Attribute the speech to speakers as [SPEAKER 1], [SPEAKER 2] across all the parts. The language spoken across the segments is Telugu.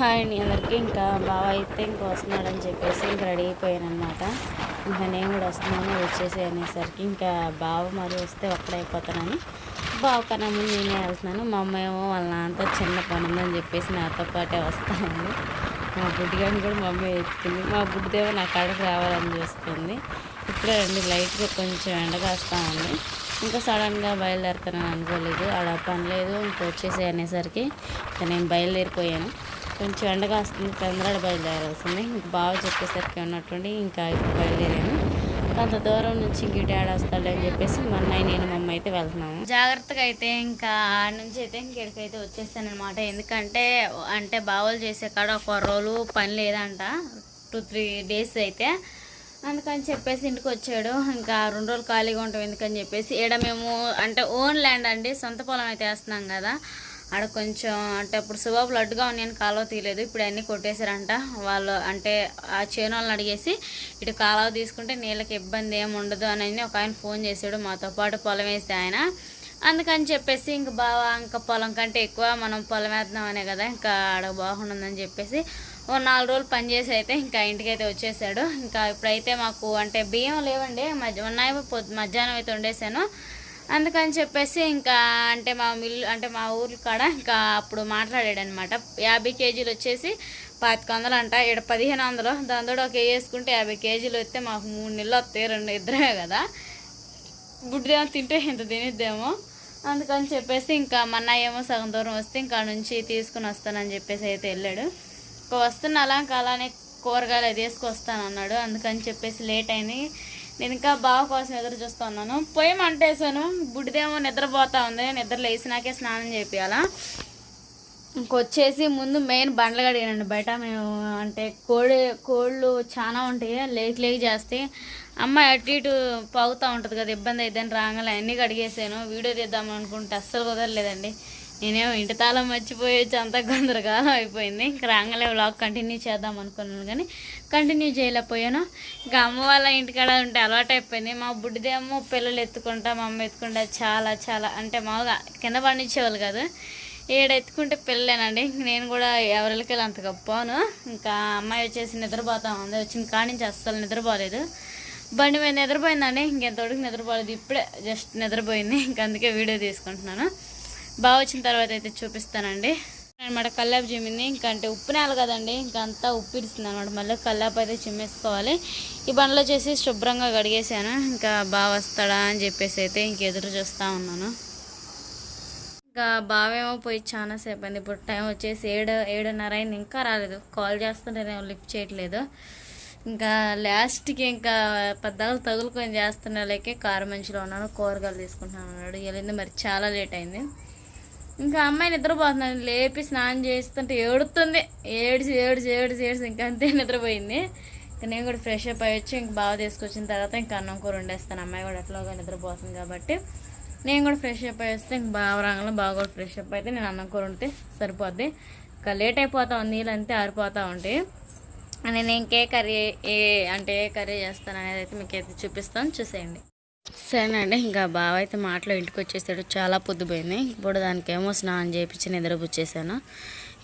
[SPEAKER 1] హాయ్ అండి. అందరికీ ఇంకా బావ అయితే ఇంకా వస్తున్నాడని చెప్పేసి ఇంక రెడీ అయిపోయాను అనమాట ఇంకా నేను కూడా వస్తున్నాను వచ్చేసి అనేసరికి ఇంకా బావ మరి వస్తే ఒక్కడైపోతానని బావ కన్నా ముందు నేనే వెళ్తున్నాను. మా అమ్మ ఏమో వాళ్ళ నాన్నతో చిన్న పని ఉందని చెప్పేసి నాతో పాటే వస్తాను మా బుడ్డిగాని కూడా మా అమ్మ ఎత్తుకుంది. మా బుడ్డిదేమో నా కాడకు రావాలని చూస్తుంది. ఇప్పుడే రెండు లైట్గా కొంచెం ఎండగాస్తా ఉంది. ఇంకా సడన్గా బయలుదేరుతానని అనుకోలేదు. ఆడ పని లేదు ఇంకా వచ్చేసి అనేసరికి ఇంకా నేను బయలుదేరిపోయాను. కొంచెం ఎండగా వస్తుంది తొందరగా బయలుదేరాల్సింది. ఇంక బాగా చెప్పేసరికి ఉన్నట్టుండి ఇంకా బయలుదేరాను. కొంత దూరం నుంచి ఇంక డాడీ వస్తాడు అని చెప్పేసి మా అన్నయ్య నేను మా అమ్మ అయితే వెళ్తున్నాము. జాగ్రత్తగా అయితే ఇంకా ఆడ నుంచి అయితే ఇంకెడికైతే వచ్చేస్తాను అనమాట ఎందుకంటే అంటే బావలు చేసే కాడ ఒక రోజు పని లేదంట. టూ త్రీ డేస్ అయితే. అందుకని చెప్పేసి ఇంటికి వచ్చాడు. ఇంకా రెండు రోజులు ఖాళీగా ఉంటాం ఎందుకని చెప్పేసి. ఈడ మేము అంటే ఓన్ ల్యాండ్ అండి. సొంత పొలం అయితే వేస్తున్నాం కదా. ఆడ కొంచెం అంటే అప్పుడు సుబాబులు లడ్డుగా ఉన్నాయని కాలువ తీయలేదు. ఇప్పుడు అన్నీ కొట్టేశారంట. వాళ్ళు అంటే ఆ చేను వాళ్ళని అడిగేసి ఇటు కాలువ తీసుకుంటే నీళ్ళకి ఇబ్బంది ఏమి ఉండదు అని ఒక ఆయన ఫోన్ చేశాడు. మాతో పాటు పొలం వేస్తే ఆయన. అందుకని చెప్పేసి ఇంక బాగా ఇంకా పొలం కంటే ఎక్కువ మనం పొలం వేద్దామనే కదా. ఇంకా ఆడ బాగుండదని చెప్పేసి ఓ నాలుగు రోజులు పని చేసి అయితే ఇంకా ఇంటికి అయితే వచ్చేసాడు. ఇంకా ఇప్పుడైతే మాకు అంటే బియ్యం లేవండి. మధ్య ఉన్నాయి పొద్దు మధ్యాహ్నం అయితే వండేసాను. అందుకని చెప్పేసి ఇంకా అంటే మా మిల్లు అంటే మా ఊరి కాడ ఇంకా అప్పుడు మాట్లాడాడు అనమాట యాభై కేజీలు వచ్చేసి పాతిక వందలు అంట ఇక్కడ పదిహేను వందలు. దాంతో ఒక వేసుకుంటే యాభై కేజీలు వస్తే మాకు మూడు నెలలు వస్తాయి రెండు ఇద్దరే కదా. గుడ్డేమో తింటే ఇంత తినిద్దేమో. అందుకని చెప్పేసి ఇంకా మన్న ఏమో సగం దూరం వస్తే ఇంకా నుంచి తీసుకుని వస్తానని చెప్పేసి అయితే వెళ్ళాడు. ఇంకా వస్తున్న అలా ఇంకా అలానే కూరగాయలు అది వేసుకొస్తాను అన్నాడు అందుకని చెప్పేసి లేట్ అయింది. నేను ఇంకా బావ కోసం ఎదురు చూస్తున్నాను పొయ్యి మంటేసాను బుడ్డిదేమో నిద్రపోతా ఉంది. నిద్ర లేచినాకే స్నానం చేపియాలా? ఇంకొచ్చేసి ముందు మెయిన్ బండ్లు కడిగానండి. బయట మేము అంటే కోడి కోళ్ళు చాలా ఉంటాయి. లేక్ లేక్ చేస్తే అమ్మ అటు ఇటు పాగుతూ ఉంటుంది కదా. ఇబ్బంది అయిద్దని రాగానే అన్నీ కడిగేసాను. వీడియో తీద్దాం అనుకుంటే అస్సలు కుదరలేదండి. నేనేమో ఇంటి తాళం మర్చిపోయి వచ్చి అంతా గందరగాలం అయిపోయింది. ఇంక రాగానే వ్లాగ్ కంటిన్యూ చేద్దాం అనుకున్నాను కానీ కంటిన్యూ చేయలేకపోయాను ఇంకా అమ్మ వాళ్ళ ఇంటికాడ ఉంటే అలవాటు అయిపోయింది. మా బుడ్డిదేమో పిల్లలు ఎత్తుకుంటా మా అమ్మ ఎత్తుకుంటా చాలా చాలా అంటే మామూలుగా కింద పండించేవాళ్ళు కాదు. ఏడు ఎత్తుకుంటే పిల్లలేనండి. నేను కూడా ఎవరికి అంత గొప్పను ఇంకా అమ్మాయి వచ్చేసి నిద్రపోతా ఉంది. వచ్చిన కాడించి నుంచి అస్సలు నిద్రపోలేదు. బండి మీద నిద్రపోయిందండి. ఇంకెంతవరకు నిద్రపోలేదు. ఇప్పుడే జస్ట్ నిద్రపోయింది. ఇంక అందుకే వీడియో తీసుకుంటున్నాను. బాగా వచ్చిన తర్వాత అయితే చూపిస్తానండి. అనమాట కల్లాపు చిమ్మింది. ఇంకా అంటే ఉప్పు నేల కదండి ఇంకంతా అంతా ఉప్పు ఇస్తుంది అనమాట మళ్ళీ కల్లాపు అయితే చిమ్మేసుకోవాలి. ఈ బండ్లో చేసి శుభ్రంగా కడిగేసాను. ఇంకా బాగా వస్తాడా అని చెప్పేసి అయితే ఇంక ఎదురు చూస్తూ ఉన్నాను. ఇంకా బావేమో పోయి చాలా సేపు అయింది. ఇప్పుడు టైం వచ్చేసి ఏడు ఏడున్నర అయింది. ఇంకా రాలేదు. కాల్ చేస్తుంటే లిఫ్ట్ చేయట్లేదు. ఇంకా లాస్ట్కి ఇంకా పెద్దగా తగులుకొని చేస్తున్నలేకే కారు మంచిలో ఉన్నాను. కూరగాయలు తీసుకుంటున్నాను అన్నాడు. వెళ్ళింది మరి? చాలా లేట్ అయింది. ఇంకా అమ్మాయి నిద్రపోతున్నాను. లేపి స్నానం చేస్తుంటే ఏడుతుంది. ఏడిసి ఏడిసి ఏడిసి ఏడిసి ఇంకా అంతే నిద్రపోయింది. ఇంకా నేను కూడా ఫ్రెష్ అప్ అయ్యొచ్చి ఇంక బాగా తీసుకొచ్చిన తర్వాత ఇంకా అన్నం కూర వండేస్తాను. అమ్మాయి కూడా ఎట్లాగో నిద్రపోతుంది కాబట్టి నేను కూడా ఫ్రెష్ అప్ అయ్యేస్తే ఇంక బాగా రాగానే బాగా కూడా ఫ్రెష్ అప్ అయితే నేను అన్నం కూర ఉంటే సరిపోద్ది. ఇంకా లేట్ అయిపోతా ఉంది నీళ్ళంతే ఆరిపోతూ ఉంటాయి నేను ఇంకే కర్రీ ఏ అంటే ఏ కర్రీ చేస్తాను అనేది అయితే మీకు అయితే చూపిస్తాను. చూసేయండి. సరేనండి ఇంకా బావ అయితే మాటలో ఇంటికి వచ్చేసాడు చాలా పొద్దుపోయింది. ఇప్పుడు దానికేమో స్నానం చేయించి నిద్రపుచ్చేసాను.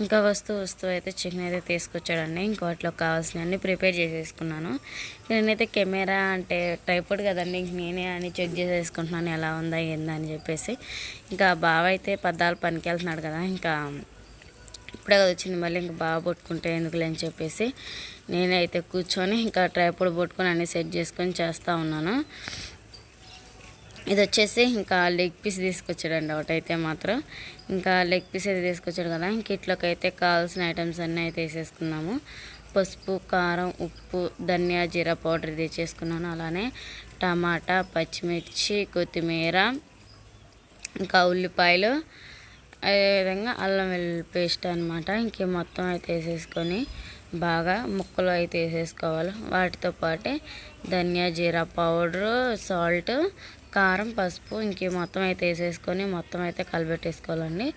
[SPEAKER 1] ఇంకా వస్తూ వస్తూ అయితే చికెన్ అయితే తీసుకొచ్చాడండి ఇంకో వాటిలో కావాల్సినవన్నీ ప్రిపేర్ చేసేసుకున్నాను. నేనైతే కెమెరా అంటే ట్రైపోడ్ కదండి ఇంక నేనే అని చెక్ చేసేసుకుంటున్నాను ఎలా ఉందా ఏందా అని చెప్పేసి. ఇంకా బావ అయితే పద్దాలు పనికి వెళ్తున్నాడు కదా ఇంకా ఇప్పుడే కదా వచ్చింది మళ్ళీ ఇంకా బాగా పట్టుకుంటే ఎందుకులే అని చెప్పేసి నేనైతే కూర్చొని ఇంకా ట్రైపోడ్ పట్టుకొని అన్నీ సెట్ చేసుకొని చేస్తూ ఉన్నాను. ఇది వచ్చేసి ఇంకా లెగ్ పీస్ తీసుకొచ్చాడండి ఒకటైతే మాత్రం. ఇంకా లెగ్ పీస్ అయితే తీసుకొచ్చాడు కదా. ఇంక ఇట్లోకైతే అయితే కావాల్సిన ఐటమ్స్ అన్నీ అయితే వేసేసుకున్నాము. పసుపు కారం ఉప్పు ధనియా జీరా పౌడర్ ఇది చేసుకున్నాను అలానే టమాటా పచ్చిమిర్చి కొత్తిమీర ఇంకా ఉల్లిపాయలు అదేవిధంగా అల్లం వెల్లుల్లి పేస్ట్ అనమాట ఇంకే మొత్తం అయితే వేసేసుకొని బాగా ముక్కలు అయితే వేసేసుకోవాలి. వాటితో పాటే ధనియా జీరా పౌడరు సాల్ట్ కారం పసుపు ఇంకే మొత్తం అయితే వేసేసుకొని మొత్తం అయితే కలిపెట్టేసుకోవాలండి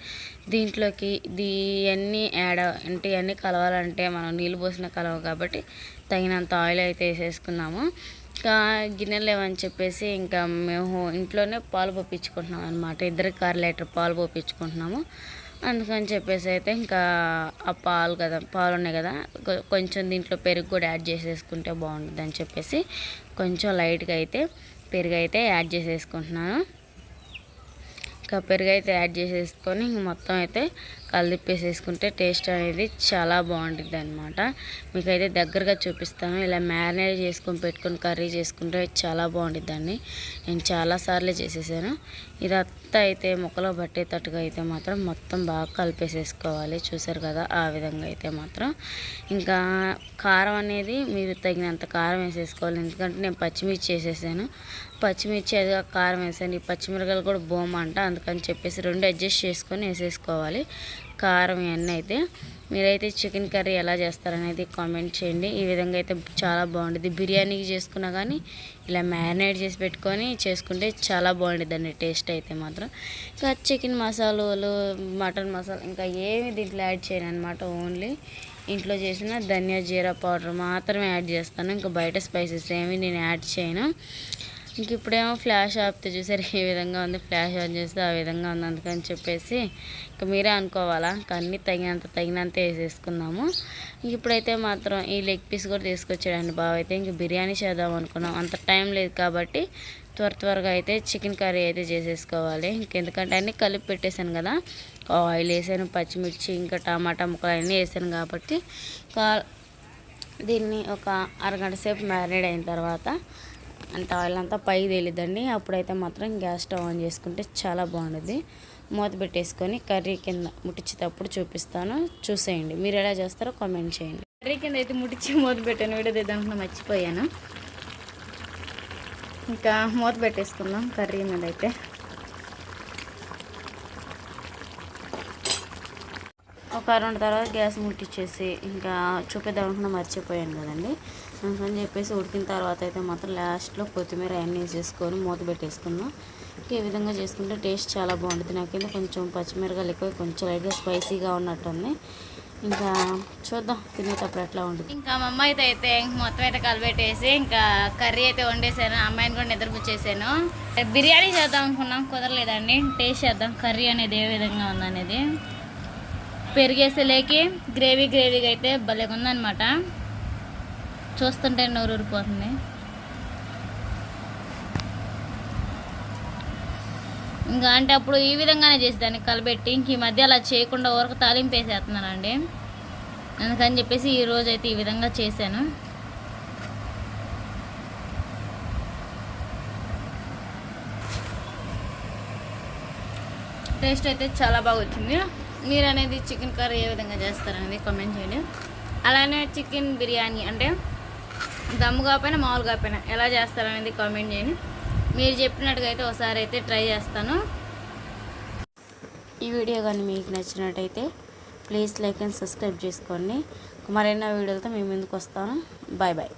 [SPEAKER 1] దీంట్లోకి ఇది ఇవన్నీ యాడ్ అంటే ఇవన్నీ కలవాలంటే మనం నీళ్ళు పోసిన కలవ కాబట్టి తగినంత ఆయిల్ అయితే వేసేసుకున్నాము ఇంకా గిన్నెలు లేవని చెప్పేసి ఇంకా మేము ఇంట్లోనే పాలు పోపించుకుంటున్నాం అనమాట ఇద్దరికి కార్ లీటర్ పాలు పోపించుకుంటున్నాము అందుకని చెప్పేసి అయితే ఇంకా ఆ పాలు కదా పాలు ఉన్నాయి కదా కొంచెం దీంట్లో పెరుగు కూడా యాడ్ చేసేసుకుంటే బాగుంటుంది అని చెప్పేసి కొంచెం లైట్గా అయితే పెరుగు అయితే యాడ్ చేసేసుకుంటున్నాను. ఇంకా పెరుగు అయితే యాడ్ చేసేసుకొని మొత్తం అయితే కలిపేసేసుకుంటే టేస్ట్ అనేది చాలా బాగుంటుంది అనమాట మీకైతే దగ్గరగా చూపిస్తాను. ఇలా మ్యారినేట్ చేసుకొని పెట్టుకొని కర్రీ చేసుకుంటే చాలా బాగుంటుందండి నేను చాలాసార్లు చేసేసాను. ఇదంతా అయితే ముక్కలో పట్టేటట్టుగా అయితే మాత్రం మొత్తం బాగా కలిపేసేసుకోవాలి. చూసారు కదా ఆ విధంగా అయితే మాత్రం. ఇంకా కారం అనేది మీరు తగినంత కారం వేసేసుకోవాలి. ఎందుకంటే నేను పచ్చిమిర్చి వేసేసాను. పచ్చిమిర్చి అది కారం వేసాను. ఈ పచ్చిమిరకాయలు కూడా బోమ అంట అందుకని చెప్పేసి రెండు అడ్జస్ట్ చేసుకొని వేసేసుకోవాలి. కారం ఇవన్నీ అయితే మీరైతే చికెన్ కర్రీ ఎలా చేస్తారనేది కామెంట్ చేయండి. ఈ విధంగా అయితే చాలా బాగుంటుంది. బిర్యానీకి చేసుకున్నా కానీ ఇలా మ్యారినేట్ చేసి పెట్టుకొని చేసుకుంటే చాలా బాగుంటుంది అండి టేస్ట్ అయితే మాత్రం. ఇంకా చికెన్ మసాలాలు మటన్ మసాలా ఇంకా ఏమి దీంట్లో యాడ్ చేయను అనమాట ఓన్లీ. ఇంట్లో చేసిన ధనియా జీరా పౌడర్ మాత్రమే యాడ్ చేస్తాను. ఇంకా బయట స్పైసెస్ ఏమి నేను యాడ్ చేయను. ఇంక ఇప్పుడేమో ఫ్లాష్ ఆపితే చూసారు ఏ విధంగా ఉంది ఫ్లాష్ ఆన్ చేస్తే ఆ విధంగా ఉంది అందుకని చెప్పేసి ఇంక మీరే అనుకోవాలా? అన్నీ తగినంత తగినంత వేసేసుకున్నాము ఇంక ఇప్పుడైతే మాత్రం ఈ లెగ్ పీస్ కూడా తీసుకొచ్చాడండి బావ అయితే. ఇంక బిర్యానీ చేద్దాం అనుకున్నాం. అంత టైం లేదు కాబట్టి త్వర త్వరగా అయితే చికెన్ కర్రీ అయితే చేసేసుకోవాలి. ఇంకెందుకంటే అన్నీ కలిపి పెట్టేశాను కదా. ఆయిల్ వేసాను పచ్చిమిర్చి ఇంకా టమాటా ముక్కలు అన్నీ వేసాను కాబట్టి. దీన్ని ఒక అరగంట సేపు మ్యారినేట్ అయిన తర్వాత అంటే ఆయిల్ అంతా పైకి తేలిద్దండి. అప్పుడైతే మాత్రం గ్యాస్ స్టవ్ ఆన్ చేసుకుంటే చాలా బాగుంటుంది మూత పెట్టేసుకొని కర్రీ కింద ముట్టించేటప్పుడు చూపిస్తాను. చూసేయండి. మీరు ఎలా చేస్తారో కామెంట్ చేయండి. కర్రీ కింద అయితే ముట్టించి మూత పెట్టాను. వీడియో తీద్దాం మర్చిపోయాను. ఇంకా మూత పెట్టేసుకుందాం కర్రీ మీద అయితే. ఒక తర్వాత గ్యాస్ ముట్టించేసి ఇంకా చూపిద్దాం అనుకున్నా మర్చిపోయాను కదండి. అని చెప్పేసి ఉడికిన తర్వాత అయితే మాత్రం లాస్ట్లో కొత్తిమీర అన్నీ వేసేసుకొని మూత పెట్టేసుకుందాం ఈ విధంగా చేసుకుంటే టేస్ట్ చాలా బాగుంటుంది. నాకైతే కొంచెం పచ్చిమిరకాయలు ఎక్కువ కొంచెం లైట్గా స్పైసీగా ఉన్నట్టుంది. ఇంకా చూద్దాం తినేటప్పుడు ఎట్లా ఉంటుంది. ఇంకా మా అమ్మ అయితే అయితే మొత్తం అయితే కలిపెట్టేసి ఇంకా కర్రీ అయితే వండేసాను. అమ్మాయిని కూడా నిద్రపుచ్చేసాను. బిర్యానీ చేద్దాం అనుకున్నాం. కుదరలేదండి. టేస్ట్ చేద్దాం. కర్రీ అనేది ఏ విధంగా ఉందనేది. పెరిగేసే లేకి గ్రేవీ గ్రేవీగా అయితే భలేగా ఉందనమాట చూస్తుంటే నోరు ఊరిపోతుంది ఇంకా అంటే అప్పుడు ఈ విధంగానే చేసేదాన్ని కలబెట్టి ఇంక ఈ మధ్య అలా చేయకుండా ఊరకు తాలింపు వేసేస్తున్నానండి. అందుకని చెప్పేసి ఈరోజు అయితే ఈ విధంగా చేశాను. టేస్ట్ అయితే చాలా బాగా వచ్చింది మీరు అనేది చికెన్ కర్రీ ఏ విధంగా చేస్తారనేది కామెంట్ చేయండి. అలానే చికెన్ బిర్యానీ అంటే దమ్ము కాకపోయినా మామూలుగా పైన ఎలా చేస్తారనేది కామెంట్ చేయండి. మీరు చెప్పినట్టుగా అయితే ఒకసారి అయితే ట్రై చేస్తాను. ఈ వీడియో కానీ మీకు నచ్చినట్టయితే ప్లీజ్ లైక్ అండ్ సబ్స్క్రైబ్ చేసుకోండి. మరిన్న వీడియోలతో మేము ముందుకు వస్తాను బాయ్ బాయ్.